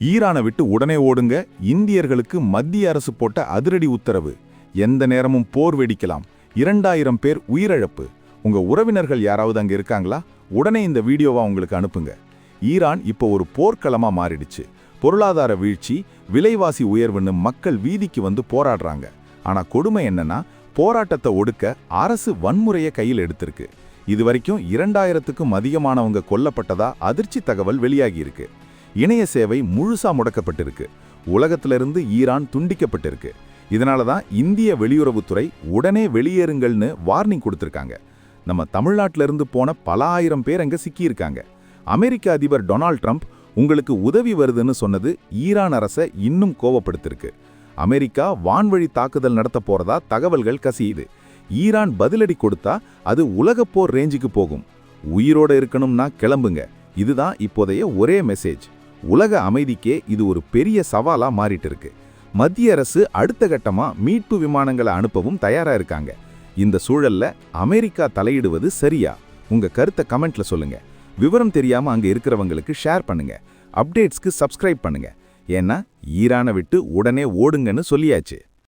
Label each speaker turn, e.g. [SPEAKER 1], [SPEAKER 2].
[SPEAKER 1] ஈரானை விட்டு உடனே ஓடுங்க. இந்தியர்களுக்கு மத்திய அரசு போட்ட அதிரடி உத்தரவு. எந்த நேரமும் போர் வெடிக்கலாம். இரண்டாயிரம் பேர் உயிரிழப்பு. உங்க உறவினர்கள் யாராவது அங்கே இருக்காங்களா? உடனே இந்த வீடியோவை உங்களுக்கு அனுப்புங்க. ஈரான் இப்போ ஒரு போர்க்களமா மாறிடுச்சு. பொருளாதார வீழ்ச்சி விலைவாசி உயர்வுன்னு மக்கள் வீதிக்கு வந்து போராடுறாங்க. ஆனா கொடுமை என்னன்னா போராட்டத்தை ஒடுக்க அரசு வன்முறையை கையில் எடுத்திருக்கு. இதுவரைக்கும் இரண்டாயிரத்துக்கும் அதிகமானவங்க கொல்லப்பட்டதா அதிர்ச்சி தகவல் வெளியாகியிருக்கு. இணைய சேவை முழுசா முடக்கப்பட்டிருக்கு. உலகத்திலிருந்து ஈரான் துண்டிக்கப்பட்டிருக்கு. இதனால தான் இந்திய வெளியுறவுத்துறை உடனே வெளியேறுங்கள்னு வார்னிங் கொடுத்துருக்காங்க. நம்ம தமிழ்நாட்டிலிருந்து போன பல ஆயிரம் பேர் அங்க சிக்கியிருக்காங்க. அமெரிக்க அதிபர் டொனால்ட் ட்ரம்ப் உங்களுக்கு உதவி வருதுன்னு சொன்னது ஈரான் அரசை இன்னும் கோவப்படுத்திருக்கு. அமெரிக்கா வான்வழி தாக்குதல் நடத்த போறதா தகவல்கள் கசியுது. ஈரான் பதிலடி கொடுத்தா அது உலகப்போர் ரேஞ்சுக்கு போகும். உயிரோட இருக்கணும்னா கிளம்புங்க. இதுதான் இப்போதைய ஒரே மெசேஜ் உலக அமைதிக்கே இது ஒரு பெரிய சவாலா மாறிட்டு இருக்கு மத்திய அரசு அடுத்த கட்டமா மீட்பு விமானங்களை அனுப்பவும் தயாரா இருக்காங்க. இந்த சூழல்ல அமெரிக்கா தலையிடுவது சரியா? உங்க கருத்தை கமெண்ட்ல சொல்லுங்க. விவரம் தெரியாம அங்க இருக்கிறவங்களுக்கு ஷேர் பண்ணுங்க. அப்டேட்ஸ்க்கு சப்ஸ்கிரைப் பண்ணுங்க. ஏன்னா ஈரானை விட்டு உடனே ஓடுங்கன்னு சொல்லியாச்சு.